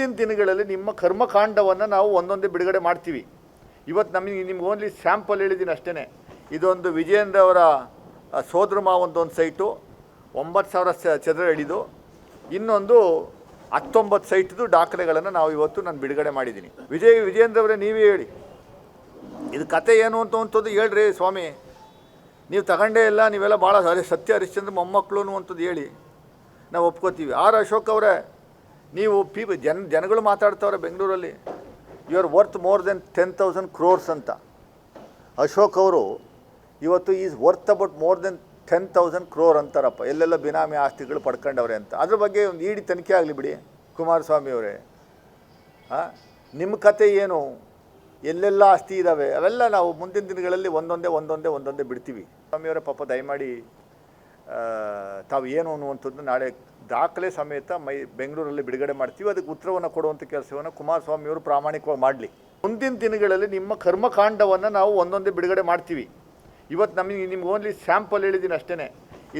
ಮುಂದಿನ ದಿನಗಳಲ್ಲಿ ನಿಮ್ಮ ಕರ್ಮಕಾಂಡವನ್ನು ನಾವು ಒಂದೊಂದೇ ಬಿಡುಗಡೆ ಮಾಡ್ತೀವಿ. ಇವತ್ತು ನಮಗೆ ನಿಮ್ಗೆ ಓನ್ಲಿ ಸ್ಯಾಂಪಲ್ ಹೇಳಿದ್ದೀನಿ ಅಷ್ಟೇ ಇದೊಂದು ವಿಜಯೇಂದ್ರ ಅವರ ಸೋದರ ಮಾವಂದು ಒಂದು ಸೈಟು ಒಂಬತ್ತು ಸಾವಿರ ಚದರ ಹಿಡಿದು ಇನ್ನೊಂದು ಹತ್ತೊಂಬತ್ತು ಸೈಟ್ದು ದಾಖಲೆಗಳನ್ನು ನಾವು ಇವತ್ತು ನಾನು ಬಿಡುಗಡೆ ಮಾಡಿದ್ದೀನಿ ವಿಜಯ್, ವಿಜಯೇಂದ್ರ ಅವರೇ, ನೀವೇ ಹೇಳಿ. ಇದು ಕತೆ ಏನು ಅಂತ ಅಂತದ್ದು ಹೇಳ್ರಿ ಸ್ವಾಮಿ. ನೀವು ತಗೊಂಡೇ ಇಲ್ಲ, ನೀವೆಲ್ಲ ಭಾಳ ಸತ್ಯ ಹರಿಶ್ಚಂದ್ರ ಮೊಮ್ಮಕ್ಕಳು ಅಂತದ್ದು ಹೇಳಿ. ನಾವು ಒಪ್ಕೋತೀವಿ. ಆರ್ ಅಶೋಕ್ ಅವರೇ ನೀವು ಪಿ ಜನ, ಜನಗಳು ಮಾತಾಡ್ತವ್ರೆ ಬೆಂಗಳೂರಲ್ಲಿ. You are worth more than ten thousand crores ಅಂತ. ಅಶೋಕ್ ಅವರು ಇವತ್ತು is worth about more than ten thousand crore ಅಂತಾರಪ್ಪ. ಎಲ್ಲೆಲ್ಲ ಬಿನಾಮಿ ಆಸ್ತಿಗಳು ಪಡ್ಕೊಂಡವ್ರೆ ಅಂತ. ಅದ್ರ ಬಗ್ಗೆ ಒಂದು ಇಡಿ ತನಿಖೆ ಆಗಲಿ ಬಿಡಿ, ಕುಮಾರಸ್ವಾಮಿ ಅವರೇ. ಹಾಂ ನಿಮ್ಮ ಕತೆ ಏನು? ಎಲ್ಲೆಲ್ಲ ಆಸ್ತಿ ಇದ್ದಾವೆ ಅವೆಲ್ಲ ನಾವು ಮುಂದಿನ ದಿನಗಳಲ್ಲಿ ಒಂದೊಂದೇ ಒಂದೊಂದೇ ಒಂದೊಂದೇ ಬಿಡ್ತೀವಿ. ಸ್ವಾಮಿಯವರೇ ಪಾಪ ದಯಮಾಡಿ ತಾವು ಏನು ಅನ್ನುವಂಥದ್ದು ನಾಳೆ ದಾಖಲೆ ಸಮೇತ ಮೈ ಬೆಂಗಳೂರಲ್ಲಿ ಬಿಡುಗಡೆ ಮಾಡ್ತೀವಿ. ಅದಕ್ಕೆ ಉತ್ತರವನ್ನು ಕೊಡುವಂಥ ಕೆಲಸವನ್ನು ಕುಮಾರಸ್ವಾಮಿಯವರು ಪ್ರಾಮಾಣಿಕವಾಗಿ ಮಾಡಲಿ. ಮುಂದಿನ ದಿನಗಳಲ್ಲಿ ನಿಮ್ಮ ಕರ್ಮಕಾಂಡವನ್ನು ನಾವು ಒಂದೊಂದೇ ಬಿಡುಗಡೆ ಮಾಡ್ತೀವಿ. ಇವತ್ತು ನಮಗೆ ನಿಮ್ಗೆ ಓನ್ಲಿ ಸ್ಯಾಂಪಲ್ ಹೇಳಿದ್ದೀನಿ ಅಷ್ಟೇ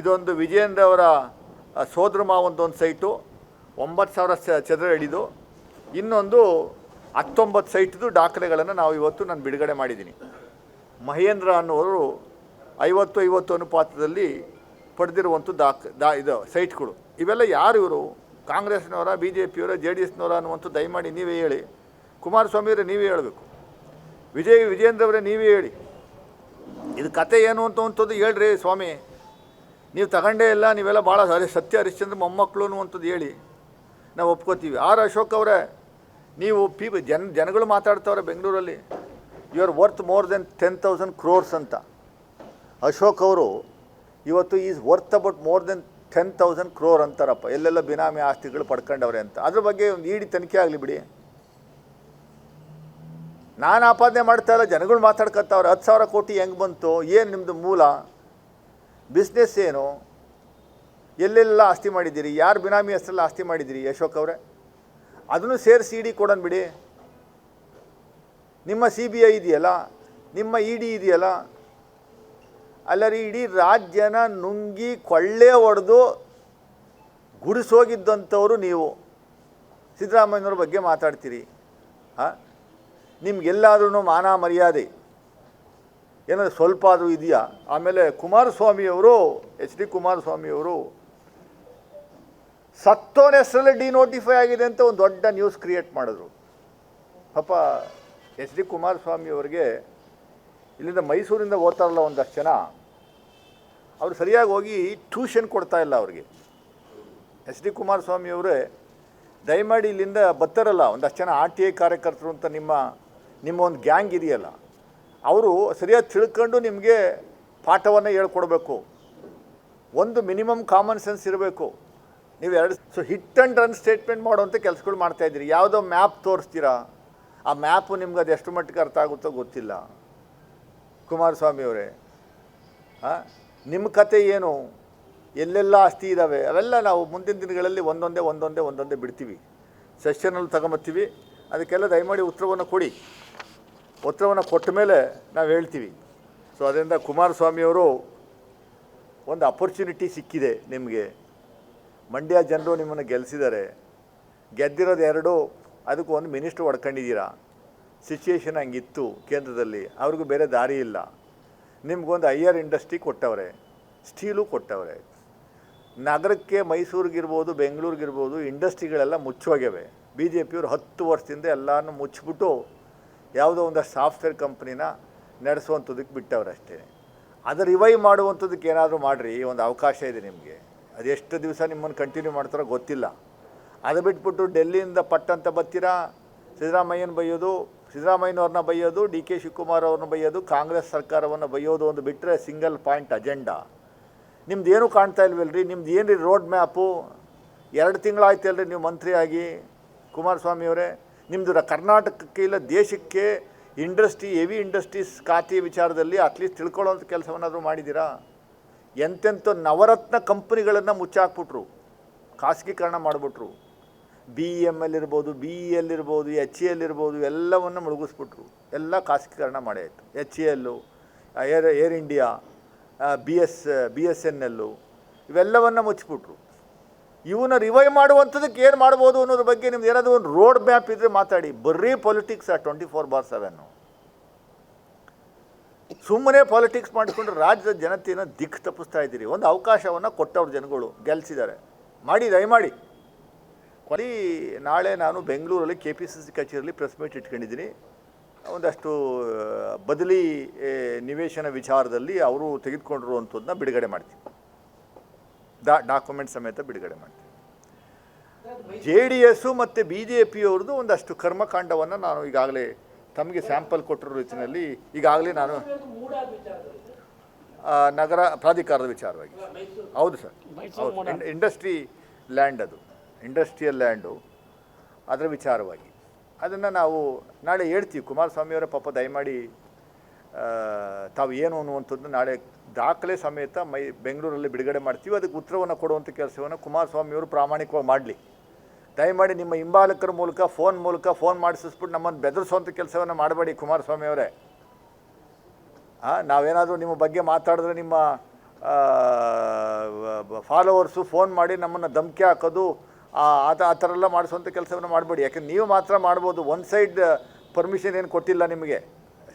ಇದೊಂದು ವಿಜಯೇಂದ್ರ ಅವರ ಸೋದರ ಮಾವಂದು ಒಂದು ಸೈಟು, ಒಂಬತ್ತು ಸಾವಿರ ಚದರ ಅಡಿದು ಇನ್ನೊಂದು ಹತ್ತೊಂಬತ್ತು ಸೈಟ್ದು ದಾಖಲೆಗಳನ್ನು ನಾವು ಇವತ್ತು ನಾನು ಬಿಡುಗಡೆ ಮಾಡಿದ್ದೀನಿ. ಮಹೇಂದ್ರ ಅನ್ನೋರು ಐವತ್ತು ಐವತ್ತು ಅನುಪಾತದಲ್ಲಿ ಪಡೆದಿರುವಂಥ ದಾಖ, ದಾ, ಇದು ಸೈಟ್ಗಳು. ಇವೆಲ್ಲ ಯಾರು ಇವರು? ಕಾಂಗ್ರೆಸ್ನವರ ಬಿ ಜೆ ಪಿಯವರ ಜೆ ಡಿ ಎಸ್ನವರ ಅನ್ನುವಂಥ ದಯಮಾಡಿ ನೀವೇ ಹೇಳಿ. ಕುಮಾರಸ್ವಾಮಿಯವರೇ ನೀವೇ ಹೇಳಬೇಕು. ವಿಜಯ್ ವಿಜೇಂದ್ರ ಅವರೇ ನೀವೇ ಹೇಳಿ. ಇದು ಕತೆ ಏನು ಅಂತ ಅಂತದ್ದು ಹೇಳ್ರಿ ಸ್ವಾಮಿ. ನೀವು ತಗೊಂಡೇ ಇಲ್ಲ, ನೀವೆಲ್ಲ ಭಾಳ ಅರೆ ಸತ್ಯ ಹರಿಶ್ಚಂದ್ರ ಮೊಮ್ಮಕ್ಕಳು ಅನ್ನುವಂಥದ್ದು ಹೇಳಿ. ನಾವು ಒಪ್ಕೋತೀವಿ. ಆರ್ ಅಶೋಕ್ ಅವರೇ, ನೀವು ಪಿ, ಜನ, ಜನಗಳು ಮಾತಾಡ್ತವ್ರೆ ಬೆಂಗಳೂರಲ್ಲಿ. You are worth more than ten thousand crores ಅಂತ. ಅಶೋಕ್ ಅವರು ಇವತ್ತು is worth about more than ten thousand crore ಅಂತಾರಪ್ಪ. ಎಲ್ಲೆಲ್ಲ ಬಿನಾಮಿ ಆಸ್ತಿಗಳು ಪಡ್ಕೊಂಡವ್ರೆ ಅಂತ. ಅದ್ರ ಬಗ್ಗೆ ಒಂದು ಇಡಿ ತನಿಖೆ ಆಗಲಿ ಬಿಡಿ. ನಾನು ಆಪಾದನೆ ಮಾಡ್ತಾ ಇಲ್ಲ, ಜನಗಳು ಮಾತಾಡ್ಕೊತಾವ್ರೆ ಹತ್ತು ಸಾವಿರ ಕೋಟಿ ಹೆಂಗೆ ಬಂತು? ಏನು ನಿಮ್ಮದು ಮೂಲ? ಬಿಸ್ನೆಸ್ ಏನು? ಎಲ್ಲೆಲ್ಲ ಆಸ್ತಿ ಮಾಡಿದ್ದೀರಿ? ಯಾರು ಬಿನಾಮಿ ಹೆಸರಲ್ಲಿ ಆಸ್ತಿ ಮಾಡಿದ್ದೀರಿ ಅಶೋಕ್ ಅವರೇ? ಅದನ್ನು ಸೇರಿಸಿ ಇಡಿ ಕೊಡೋಣ ಬಿಡಿ. ನಿಮ್ಮ ಸಿ ಬಿ ಐ ಇದೆಯಲ್ಲ? ನಿಮ್ಮ ಇ ಡಿ ಇದೆಯಲ್ಲ? ಅಲ್ಲರಿ, ಇಡೀ ರಾಜ್ಯನ ನುಂಗಿ ಕೊಳ್ಳೆ ಹೊಡೆದು ಗುಡಿಸೋಗಿದ್ದಂಥವರು ನೀವು. ಸಿದ್ದರಾಮಯ್ಯನವ್ರ ಬಗ್ಗೆ ಮಾತಾಡ್ತೀರಿ. ಹಾಂ? ನಿಮ್ಗೆಲ್ಲಾದ್ರೂ ಮಾನ ಮರ್ಯಾದೆ. ಏನಾದರೂ ಸ್ವಲ್ಪ ಆದರೂ ಇದೆಯಾ? ಆಮೇಲೆ ಕುಮಾರಸ್ವಾಮಿಯವರು, ಎಚ್ ಡಿ ಕುಮಾರಸ್ವಾಮಿಯವರು ಸತ್ತೋನ ಹೆಸರಲ್ಲಿ ಡಿನೋಟಿಫೈ ಆಗಿದೆ ಅಂತ ಒಂದು ದೊಡ್ಡ ನ್ಯೂಸ್ ಕ್ರಿಯೇಟ್ ಮಾಡಿದ್ರು. ಪಾಪ ಎಚ್ ಡಿ ಕುಮಾರಸ್ವಾಮಿ ಅವರಿಗೆ ಇಲ್ಲಿಂದ ಮೈಸೂರಿಂದ ಓದ್ತಾರಲ್ಲ ಒಂದಷ್ಟು ಜನ. ಅವರು ಸರಿಯಾಗಿ ಹೋಗಿ ಟ್ಯೂಷನ್ ಕೊಡ್ತಾ ಇಲ್ಲ ಅವ್ರಿಗೆ. ಎಸ್ ಡಿ ಕುಮಾರಸ್ವಾಮಿ ಅವರೇ, ದಯಮಾಡಿ ಇಲ್ಲಿಂದ ಬರ್ತಾರಲ್ಲ, ಒಂದಷ್ಟು ಜನ ಆರ್ ಟಿ ಐ ಕಾರ್ಯಕರ್ತರು ಅಂತ ನಿಮ್ಮ ನಿಮ್ಮ ಒಂದು ಗ್ಯಾಂಗ್ ಇದೆಯಲ್ಲ, ಅವರು ಸರಿಯಾಗಿ ತಿಳ್ಕೊಂಡು ನಿಮಗೆ ಪಾಠವನ್ನು ಹೇಳ್ಕೊಡ್ಬೇಕು. ಒಂದು ಮಿನಿಮಮ್ ಕಾಮನ್ ಸೆನ್ಸ್ ಇರಬೇಕು. ನೀವು ಎರಡು so hit and run statement ಮಾಡುವಂಥ ಕೆಲಸಗಳು ಮಾಡ್ತಾಯಿದ್ದೀರಿ ಯಾವುದೋ ಮ್ಯಾಪ್ ತೋರಿಸ್ತೀರಾ? ಆ ಮ್ಯಾಪು ನಿಮ್ಗೆ ಅದು ಎಷ್ಟು ಮಟ್ಟಿಗೆ ಅರ್ಥ ಆಗುತ್ತೋ ಗೊತ್ತಿಲ್ಲ. ಕುಮಾರಸ್ವಾಮಿ ಅವರೇ ಹಾಂ ನಿಮ್ಮ ಕತೆ ಏನು? ಎಲ್ಲೆಲ್ಲ ಆಸ್ತಿ ಇದ್ದಾವೆ ಅವೆಲ್ಲ ನಾವು ಮುಂದಿನ ದಿನಗಳಲ್ಲಿ ಒಂದೊಂದೇ ಒಂದೊಂದೇ ಒಂದೊಂದೇ ಬಿಡ್ತೀವಿ. ಸೆಷನಲ್ಲಿ ತಗೊಂಬತ್ತೀವಿ. ಅದಕ್ಕೆಲ್ಲ ದಯಮಾಡಿ ಉತ್ತರವನ್ನು ಕೊಡಿ. ಉತ್ತರವನ್ನು ಕೊಟ್ಟ ಮೇಲೆ ನಾವು ಹೇಳ್ತೀವಿ. ಸೊ ಅದರಿಂದ ಕುಮಾರಸ್ವಾಮಿಯವರು ಒಂದು ಅಪರ್ಚುನಿಟಿ ಸಿಕ್ಕಿದೆ ನಿಮಗೆ. ಮಂಡ್ಯ ಜನರು ನಿಮ್ಮನ್ನು ಗೆಲ್ಲಿಸಿದ್ದಾರೆ ಗೆದ್ದಿರೋದು ಎರಡು, ಅದಕ್ಕೂ ಒಂದು ಮಿನಿಸ್ಟ್ರ್ ಹೊಡ್ಕೊಂಡಿದ್ದೀರಾ. ಸಿಚುಯೇಷನ್ ಹಂಗಿತ್ತು ಕೇಂದ್ರದಲ್ಲಿ. ಅವ್ರಿಗೂ ಬೇರೆ ದಾರಿ ಇಲ್ಲ. ನಿಮ್ಗೊಂದು ಹೈಯರ್ ಇಂಡಸ್ಟ್ರಿ ಕೊಟ್ಟವ್ರೆ, ಸ್ಟೀಲು ಕೊಟ್ಟವ್ರೆ. ನಗರಕ್ಕೆ ಮೈಸೂರಿಗಿರ್ಬೋದು, ಬೆಂಗಳೂರಿಗಿರ್ಬೋದು, ಇಂಡಸ್ಟ್ರಿಗಳೆಲ್ಲ ಮುಚ್ಚೋಗ್ಯವೆ ಬಿ ಜೆ ಪಿಯವರು ಹತ್ತು ವರ್ಷದಿಂದ ಎಲ್ಲನೂ ಮುಚ್ಚಿಬಿಟ್ಟು ಯಾವುದೋ ಒಂದು ಸಾಫ್ಟ್ವೇರ್ ಕಂಪ್ನಿನ ನಡೆಸುವಂಥದಕ್ಕೆ ಬಿಟ್ಟವ್ರೆ ಅಷ್ಟೇ. ಅದು ರಿವೈವ್ ಮಾಡುವಂಥದ್ದಕ್ಕೆ ಏನಾದರೂ ಮಾಡಿರಿ ಒಂದು ಅವಕಾಶ ಇದೆ ನಿಮಗೆ. ಅದೆಷ್ಟು ದಿವಸ ನಿಮ್ಮನ್ನು ಕಂಟಿನ್ಯೂ ಮಾಡ್ತಾರೋ ಗೊತ್ತಿಲ್ಲ. ಅದು ಬಿಟ್ಬಿಟ್ಟು ಡೆಲ್ಲಿಯಿಂದ ಪಟ್ಟಂತ ಬರ್ತೀರಾ? ಸಿದ್ದರಾಮಯ್ಯನ ಬೈಯೋದು ಸಿದ್ದರಾಮಯ್ಯನವ್ರನ್ನ ಬೈಯೋದು, ಡಿ ಕೆ ಶಿವಕುಮಾರ್ ಅವ್ರನ್ನ ಬೈಯೋದು, ಕಾಂಗ್ರೆಸ್ ಸರ್ಕಾರವನ್ನು ಬೈಯೋದು ಒಂದು ಬಿಟ್ಟರೆ ಸಿಂಗಲ್ ಪಾಯಿಂಟ್ ಅಜೆಂಡಾ ನಿಮ್ದು ಏನು ಕಾಣ್ತಾ ಇಲ್ವಲ್ರಿ? ನಿಮ್ದು ಏನು ರೀ ರೋಡ್ ಮ್ಯಾಪು ಎರಡು ತಿಂಗಳಾಯ್ತಲ್ರಿ ನೀವು ಮಂತ್ರಿಯಾಗಿ ಕುಮಾರಸ್ವಾಮಿ ಅವರೇ. ನಿಮ್ಮದು ಕರ್ನಾಟಕಕ್ಕೆ ಇಲ್ಲ, ದೇಶಕ್ಕೆ ಇಂಡಸ್ಟ್ರಿ ಹೆವಿ ಇಂಡಸ್ಟ್ರೀಸ್ ಖಾತೆ ವಿಚಾರದಲ್ಲಿ ಅಟ್ಲೀಸ್ಟ್ ತಿಳ್ಕೊಳ್ಳೋಂಥ ಕೆಲಸವನ್ನಾದರೂ ಮಾಡಿದ್ದೀರಾ ಎಂತೆಂಥ ನವರತ್ನ ಕಂಪ್ನಿಗಳನ್ನು ಮುಚ್ಚಾಕ್ಬಿಟ್ರು. ಖಾಸಗೀಕರಣ ಮಾಡಿಬಿಟ್ರು. ಬಿ ಇ ಎಂ ಎಲ್ ಇರ್ಬೋದು ಬಿ ಇ ಎಲ್ ಇರ್ಬೋದು ಎಚ್ ಇ ಎಲ್ ಇರ್ಬೋದು, ಎಲ್ಲವನ್ನು ಮುಳುಗಿಸ್ಬಿಟ್ರು. ಎಲ್ಲ ಖಾಸಗೀಕರಣ ಮಾಡಿ ಆಯಿತು. H E L air air India B S B S N L ಇವೆಲ್ಲವನ್ನು ಮುಚ್ಚಿಬಿಟ್ರು. ಇವನ್ನ ರಿವೈವ್ ಮಾಡುವಂಥದ್ದಕ್ಕೆ ಏನು ಮಾಡ್ಬೋದು ಅನ್ನೋದ್ರ ಬಗ್ಗೆ ನಿಮ್ದು ಏನಾದರೂ ಒಂದು ರೋಡ್ ಮ್ಯಾಪ್ ಇದ್ದರೆ ಮಾತಾಡಿ. ಬರೀ ಪೊಲಿಟಿಕ್ಸ್ ಆ ಟ್ವೆಂಟಿ ಫೋರ್ ಬಾರ್ ಸೆವೆನ್ನು ಸುಮ್ಮನೆ ಪಾಲಿಟಿಕ್ಸ್ ಮಾಡಿಕೊಂಡು ರಾಜ್ಯದ ಜನತೆಯನ್ನು ದಿಕ್ಕು ತಪ್ಪಿಸ್ತಾ ಇದ್ದೀರಿ. ಒಂದು ಅವಕಾಶವನ್ನು ಕೊಟ್ಟವ್ರ ಜನಗಳು ಗೆಲ್ಸಿದ್ದಾರೆ. ಮಾಡಿ, ದಯಮಾಡಿ. ಕೊನೆ ನಾಳೆ ನಾನು ಬೆಂಗಳೂರಲ್ಲಿ ಕೆ ಪಿ ಸಿ ಸಿ ಕಚೇರಿಯಲ್ಲಿ ಪ್ರೆಸ್ ಮೀಟ್ ಇಟ್ಕೊಂಡಿದ್ದೀನಿ. ಒಂದಷ್ಟು ಬದಲಿ ನಿವೇಶನ ವಿಚಾರದಲ್ಲಿ ಅವರು ತೆಗೆದುಕೊಂಡಿರುವಂಥದ್ದನ್ನ ಬಿಡುಗಡೆ ಮಾಡ್ತೀನಿ. ಡಾ ಡಾಕ್ಯುಮೆಂಟ್ ಸಮೇತ ಬಿಡುಗಡೆ ಮಾಡ್ತೀನಿ. ಜೆ ಡಿ ಎಸ್ಸು ಮತ್ತು ಬಿ ಜೆ ಪಿಯವ್ರದ್ದು ಒಂದಷ್ಟು ಕರ್ಮಕಾಂಡವನ್ನು ನಾನು ಈಗಾಗಲೇ ತಮಗೆ ಸ್ಯಾಂಪಲ್ ಕೊಟ್ಟಿರೋ ರೀತಿಯಲ್ಲಿ ಈಗಾಗಲೇ ನಾನು ನಗರ ಪ್ರಾಧಿಕಾರದ ವಿಚಾರವಾಗಿ. ಹೌದು ಸರ್. ಇಂಡಸ್ಟ್ರಿ ಲ್ಯಾಂಡ್ ಅದು. ಇಂಡಸ್ಟ್ರಿಯಲ್ ಲ್ಯಾಂಡು ಅದರ ವಿಚಾರವಾಗಿ. ಅದನ್ನು ನಾವು ನಾಳೆ ಹೇಳ್ತೀವಿ. ಕುಮಾರಸ್ವಾಮಿಯವರ ಪಾಪ ದಯಮಾಡಿ ತಾವು ಏನು ಅನ್ನುವಂಥದ್ದು ನಾಳೆ ದಾಖಲೆ ಸಮೇತ ಮೈ, ಬೆಂಗಳೂರಲ್ಲಿ ಬಿಡುಗಡೆ ಮಾಡ್ತೀವಿ. ಅದಕ್ಕೆ ಉತ್ತರವನ್ನು ಕೊಡುವಂಥ ಕೆಲಸವನ್ನು ಕುಮಾರಸ್ವಾಮಿಯವರು ಪ್ರಾಮಾಣಿಕವಾಗಿ ಮಾಡಲಿ. ದಯಮಾಡಿ ನಿಮ್ಮ ಹಿಂಬಾಲಕರ ಮೂಲಕ, ಫೋನ್ ಮೂಲಕ ಫೋನ್ ಮಾಡಿಸಿಸ್ಬಿಟ್ಟು ನಮ್ಮನ್ನು ಬೆದರಿಸುವಂಥ ಕೆಲಸವನ್ನು ಮಾಡಬೇಡಿ ಕುಮಾರಸ್ವಾಮಿಯವರೇ ಹಾಂ ನಾವೇನಾದರೂ ನಿಮ್ಮ ಬಗ್ಗೆ ಮಾತಾಡಿದ್ರೆ ನಿಮ್ಮ ಫಾಲೋವರ್ಸು ಫೋನ್ ಮಾಡಿ ನಮ್ಮನ್ನು ಧಮಕಿ ಹಾಕೋದು ಆ ಥರ ಎಲ್ಲ ಮಾಡಿಸುವಂಥ ಕೆಲಸವನ್ನು ಮಾಡಬೇಡಿ. ಯಾಕೆಂದ್ರೆ ನೀವು ಮಾತ್ರ ಮಾಡ್ಬೋದು. ಒನ್ ಸೈಡ್ ಪರ್ಮಿಷನ್ ಏನು ಕೊಟ್ಟಿಲ್ಲ ನಿಮಗೆ.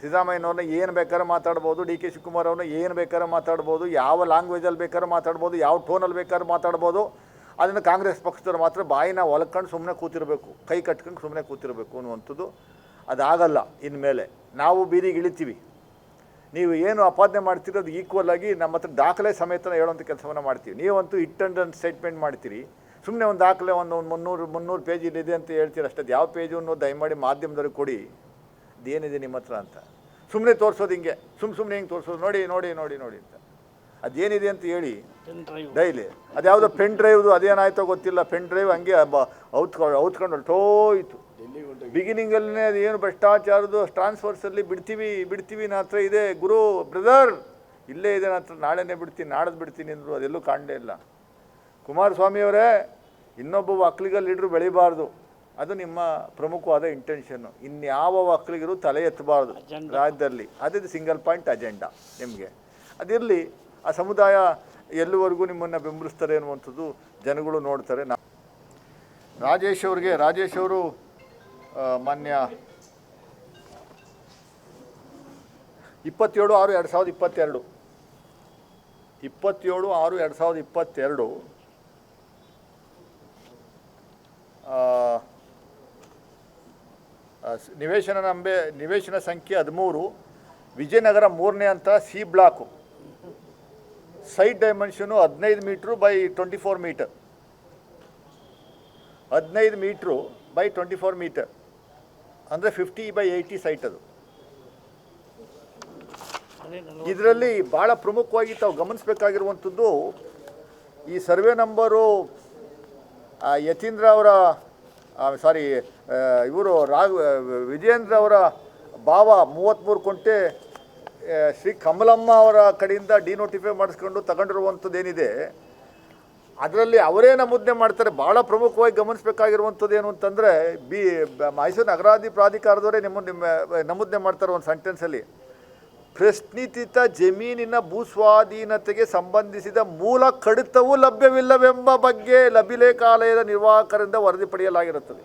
ಸಿದ್ದರಾಮಯ್ಯನವ್ರನ್ನ ಏನು ಬೇಕಾದ್ರೆ ಮಾತಾಡ್ಬೋದು. ಡಿ ಕೆ ಶಿವಕುಮಾರ್ ಅವ್ರನ್ನ ಏನು ಬೇಕಾದ್ರೆ ಮಾತಾಡ್ಬೋದು. ಯಾವ ಲ್ಯಾಂಗ್ವೇಜಲ್ಲಿ ಬೇಕಾದ್ರೆ ಮಾತಾಡ್ಬೋದು. ಯಾವ ಟೋನಲ್ಲಿ ಬೇಕಾದ್ರೆ ಮಾತಾಡ್ಬೋದು. ಅದನ್ನು ಕಾಂಗ್ರೆಸ್ ಪಕ್ಷದವ್ರು ಮಾತ್ರ ಬಾಯಿನ ಒಲ್ಕೊಂಡು ಸುಮ್ಮನೆ ಕೂತಿರಬೇಕು. ಕೈ ಕಟ್ಕೊಂಡು ಸುಮ್ಮನೆ ಕೂತಿರಬೇಕು ಅನ್ನುವಂಥದ್ದು ಅದಾಗಲ್ಲ ಇನ್ಮೇಲೆ. ನಾವು ಬೀದಿಗೆ ಇಳಿತೀವಿ. ನೀವು ಏನು ಅಪಾದನೆ ಮಾಡ್ತೀರೋ ಅದು ಈಕ್ವಲ್ ಆಗಿ ನಮ್ಮ ಹತ್ರ ದಾಖಲೆ ಸಮೇತನ ಹೇಳುವಂಥ ಕೆಲಸವನ್ನು ಮಾಡ್ತೀವಿ. ನೀವಂತೂ ಇಟ್ ಅಂಡ್ ಸ್ಟೇಟ್ಮೆಂಟ್ ಮಾಡ್ತೀರಿ. ಸುಮ್ಮನೆ ಒಂದು ದಾಖಲೆ ಒಂದು ಒಂದು ಮುನ್ನೂರು ಮುನ್ನೂರು ಪೇಜ್ ಇದೆ ಅಂತ ಹೇಳ್ತೀರ ಅಷ್ಟೇ. ಅದು ಯಾವ ಪೇಜು ಅನ್ನೋದು ದಯಮಾಡಿ ಮಾಧ್ಯಮದವ್ರಿಗೆ ಕೊಡಿ. ಅದೇನಿದೆ ನಿಮ್ಮ ಹತ್ರ ಅಂತ. ಸುಮ್ಮನೆ ತೋರಿಸೋದು ಹಿಂಗೆ. ಸುಮ್ಮ ಸುಮ್ಮನೆ ಹಿಂಗೆ ತೋರಿಸೋದು. ನೋಡಿ ನೋಡಿ ನೋಡಿ ನೋಡಿ ಅಂತ. ಅದೇನಿದೆ ಅಂತ ಹೇಳಿ. ಡೈಲಿ. ಅದ್ಯಾವುದೋ ಪೆನ್ ಡ್ರೈವ್ದು ಅದೇನಾಯ್ತೋ ಗೊತ್ತಿಲ್ಲ. ಪೆನ್ ಡ್ರೈವ್ ಹಂಗೆ ಬ- ಔತ್ಕೊಂಡು ಔತ್ಕೊಂಡು ಹೊರಟೋಯ್ತು ಬಿಗಿನಿಂಗಲ್ಲೇ ಅದು ಏನು ಭ್ರಷ್ಟಾಚಾರದ್ದು ಟ್ರಾನ್ಸ್ಫರ್ಸಲ್ಲಿ ಬಿಡ್ತೀವಿ ಬಿಡ್ತೀವಿ ನನ್ನ ಹತ್ರ ಇದೆ. ಗುರು ಬ್ರದರ್ ಇಲ್ಲೇ ಇದೆ ನನ್ನ ಹತ್ರ. ನಾಳೆನೇ ಬಿಡ್ತೀನಿ ನಾಡದು ಬಿಡ್ತೀನಿ ಅಂದರು. ಅದೆಲ್ಲೂ ಕಾಣಲೇ ಇಲ್ಲ. ಕುಮಾರಸ್ವಾಮಿಯವರೇ ಇನ್ನೊಬ್ಬ ಒಕ್ಕಲಿಗ ಲೀಡ್ರ್ ಬೆಳಿಬಾರ್ದು. ಅದು ನಿಮ್ಮ ಪ್ರಮುಖವಾದ ಇಂಟೆನ್ಷನ್ನು ಇನ್ಯಾವ ಒಕ್ಕಲಿಗರು ತಲೆ ಎತ್ತಬಾರ್ದು ರಾಜ್ಯದಲ್ಲಿ. ಅದೇ ಸಿಂಗಲ್ ಪಾಯಿಂಟ್ ಅಜೆಂಡಾ ನಿಮಗೆ. ಅದಿರಲಿ ಆ ಸಮುದಾಯ ಎಲ್ಲಿವರೆಗೂ ನಿಮ್ಮನ್ನು ಬೆಂಬಲಿಸ್ತಾರೆ ಅನ್ನುವಂಥದ್ದು ಜನಗಳು ನೋಡ್ತಾರೆ. ನಾ ರಾಜೇಶ್ ಅವ್ರಿಗೆ ರಾಜೇಶ್ ಅವರು ಮಾನ್ಯ ಇಪ್ಪತ್ತೇಳು ಆರು ಎರಡು ಸಾವಿರದ ಇಪ್ಪತ್ತೆರಡು. ಇಪ್ಪತ್ತೇಳು ಆರು ಎರಡು ಸಾವಿರದ ಇಪ್ಪತ್ತೆರಡು ಆ, ಆ, ಸ್- ನಿವೇಶನ ನಂಬೆ, ನಿವೇಶನ ಸಂಖ್ಯೆ ಹದಿಮೂರು, ವಿಜಯನಗರ ಮೂರನೇ ಅಂತ ಸಿ ಬ್ಲಾಕು. ಸೈಡ್ ಡೈಮೆನ್ಷನು ಹದಿನೈದು metre by twenty four metre. ಹದಿನೈದು metre by twenty four metre. ಅಂದರೆ ಫಿಫ್ಟಿ ಬೈ ಏಯ್ಟಿ ಸೈಟ್ ಅದು. ಇದರಲ್ಲಿ ಭಾಳ ಪ್ರಮುಖವಾಗಿ ತಾವು ಗಮನಿಸಬೇಕಾಗಿರುವಂಥದ್ದು ಈ ಸರ್ವೆ ನಂಬರು ಯತೀಂದ್ರ ಅವರ ಸಾರಿ ಇವರು ರಾಘ ವಿಜಯೇಂದ್ರ ಅವರ ಭಾವ ಮೂವತ್ತ್ಮೂರು ಕುಂಟೆ ಶ್ರೀ ಕಮಲಮ್ಮ ಅವರ ಕಡೆಯಿಂದ ಡಿನೋಟಿಫೈ ಮಾಡಿಸ್ಕೊಂಡು ತಗೊಂಡಿರುವಂಥದ್ದು ಏನಿದೆ ಅದರಲ್ಲಿ ಅವರೇ ನಮೂದನೆ ಮಾಡ್ತಾರೆ. ಭಾಳ ಪ್ರಮುಖವಾಗಿ ಗಮನಿಸಬೇಕಾಗಿರುವಂಥದ್ದು ಏನು ಅಂತಂದರೆ, ಬಿ ಮೈಸೂರು ನಗರಾಧಿ ಪ್ರಾಧಿಕಾರದವರೇ ನಿಮ್ಮ ನಿಮ್ಮ ನಮೂದನೆ ಮಾಡ್ತಾರೆ ಒಂದು ಸೆಂಟೆನ್ಸಲ್ಲಿ ಪ್ರಶ್ನಿತ ಜಮೀನಿನ ಭೂಸ್ವಾಧೀನತೆಗೆ ಸಂಬಂಧಿಸಿದ ಮೂಲ ಕಡಿತವು ಲಭ್ಯವಿಲ್ಲವೆಂಬ ಬಗ್ಗೆ ಲಭಿಲೇಖಾಲಯದ ನಿರ್ವಾಹಕರಿಂದ ವರದಿ ಪಡೆಯಲಾಗಿರುತ್ತದೆ.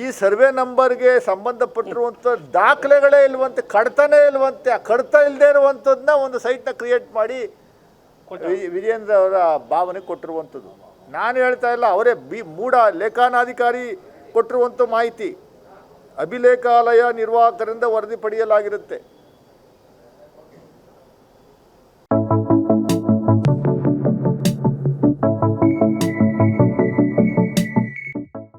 ಈ ಸರ್ವೆ ನಂಬರ್ಗೆ ಸಂಬಂಧಪಟ್ಟಿರುವಂಥ ದಾಖಲೆಗಳೇ ಇಲ್ವಂತೆ ಕಡತನೇ ಇಲ್ವಂತೆ ಆ ಕಡತ ಇಲ್ಲದೆ ಇರುವಂಥದ್ದನ್ನ ಒಂದು ಸೈಟ್ನ ಕ್ರಿಯೇಟ್ ಮಾಡಿ ವಿಜೇಂದ್ರ ಅವರ ಭಾವನೆ ಕೊಟ್ಟಿರುವಂಥದ್ದು. ನಾನು ಹೇಳ್ತಾ ಇಲ್ಲ ಅವರೇ ಬಿ ಮೂಢ ಲೇಖಾನಾಧಿಕಾರಿ ಕೊಟ್ಟಿರುವಂಥ ಮಾಹಿತಿ. ಅಭಿಲೇಖಾಲಯ ನಿರ್ವಾಹಕರಿಂದ ವರದಿ ಪಡೆಯಲಾಗಿರುತ್ತೆ.